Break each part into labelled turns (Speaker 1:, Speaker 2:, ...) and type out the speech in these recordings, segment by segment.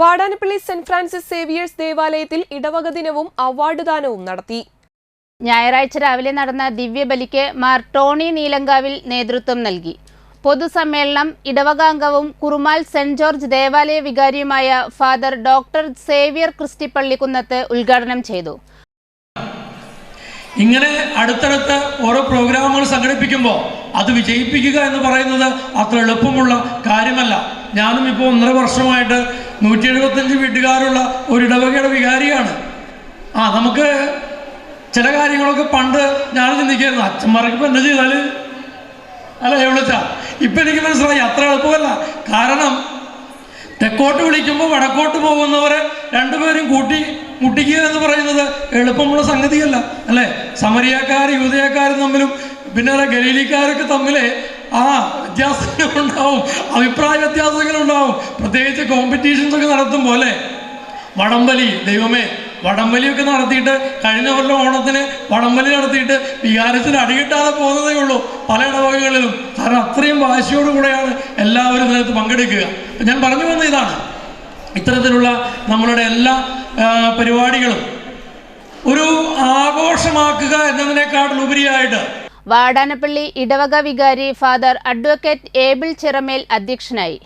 Speaker 1: Vadanappally saint Francis Xavier's ദേവാലയത്തിൽ ഇടവക ദിനവും അവാർഡ് ദാനവും നടത്തി.
Speaker 2: ഞായറാഴ്ച രാവിലെ നടന്ന ദിവ്യബലിക്ക് മാർ ടോണി നീലങ്കാവിൽ നേതൃത്വം നൽകി. പൊതുസമ്മേളനം ഇടവകാംഗവും കുറുമാൽ സെന്റ് ജോർജ് ദേവാലയ വികാരിയുമായ father doctor Xavier Christy Pallikunnath ഉദ്ഘാടനം ചെയ്തു.
Speaker 3: ഇങ്ങനെ അടുത്തടുത്ത് ഓരോ പ്രോഗ്രാമുകൾ സംഘടിപ്പിക്കുമ്പോൾ അത് വിജയിപ്പിക്കുക എന്ന് പറയുന്നത് അത്ര എളുപ്പമുള്ള കാര്യമല്ല. ഞാനും ഇപ്പോൾ ഒന്നര വർഷമായിട്ട് നൂറ്റി എഴുപത്തഞ്ച് വീട്ടുകാരുള്ള ഒരു ഇടവകയുടെ വികാരിയാണ്. ആ നമുക്ക് ചില കാര്യങ്ങളൊക്കെ പണ്ട് ഞാൻ ചിന്തിക്കായിരുന്നു. അച്ഛന്മാർക്ക് ഇപ്പം എന്താ ചെയ്താൽ അല്ല എവിടെച്ചാ ഇപ്പം എനിക്ക് മനസ്സിലായി അത്ര എളുപ്പമല്ല. കാരണം തെക്കോട്ട് വിളിക്കുമ്പോൾ വടക്കോട്ട് പോകുന്നവരെ രണ്ടുപേരും കൂട്ടി മുട്ടിക്കുക എന്ന് പറയുന്നത് എളുപ്പമുള്ള സംഗതിയല്ല അല്ലേ? സമരിയക്കാർ യൂതയക്കാരും തമ്മിലും പിന്നെ ഗലീലിക്കാരൊക്കെ തമ്മിൽ ആ വ്യത്യാസങ്ങളുണ്ടാവും. അഭിപ്രായ വ്യത്യാസങ്ങളുണ്ടാവും. പ്രത്യേകിച്ച് കോമ്പറ്റീഷൻസ് ഒക്കെ നടത്തുമ്പോൾ അല്ലേ? വടംവലി ദൈവമേ. വടംവലിയൊക്കെ നടത്തിയിട്ട് കഴിഞ്ഞ കൊല്ലം ഓണത്തിന് വടംവലി നടത്തിയിട്ട് വികാരത്തിന് അടികിട്ടാതെ പോകുന്നതേ ഉള്ളൂ പല ഇടവകകളിലും. കാരണം അത്രയും വാശിയോടുകൂടെയാണ് എല്ലാവരും ഇതിനകത്ത് പങ്കെടുക്കുക. ഞാൻ പറഞ്ഞു വന്ന ഇതാണ്. ഇത്തരത്തിലുള്ള നമ്മളുടെ എല്ലാ പരിപാടികളും ഒരു ആഘോഷമാക്കുക എന്നതിനേക്കാളുപരിയായിട്ട്
Speaker 2: വാടാനപ്പള്ളി ഇടവക വികാരി ഫാദർ അഡ്വക്കേറ്റ് ഏബിൾ ചിറമേൽ അധ്യക്ഷനായി.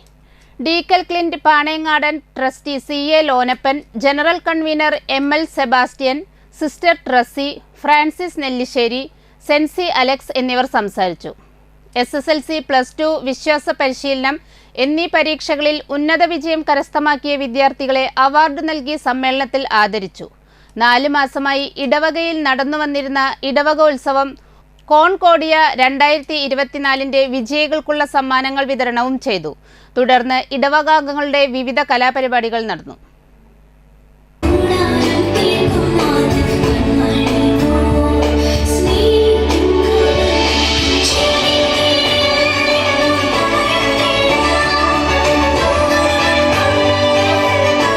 Speaker 2: Deacon Clint Panayangadan trustee C A Lonappan general convener M L Sebastian sister Tracy Francis Nellissery Sency Alex എന്നിവർ സംസാരിച്ചു. S S L C plus two വിശ്വാസ പരിശീലനം എന്നീ പരീക്ഷകളിൽ ഉന്നത വിജയം കരസ്ഥമാക്കിയ വിദ്യാർത്ഥികളെ അവാർഡ് നൽകി സമ്മേളനത്തിൽ ആദരിച്ചു. നാല് മാസമായി ഇടവകയിൽ നടന്നു വന്നിരുന്ന ഇടവക കോൺകോഡിയ രണ്ടായിരത്തി ഇരുപത്തിനാലിന്റെ വിജയികൾക്കുള്ള സമ്മാനങ്ങൾ വിതരണവും ചെയ്തു. തുടർന്ന് ഇടവകാംഗങ്ങളുടെ വിവിധ കലാപരിപാടികൾ നടന്നു.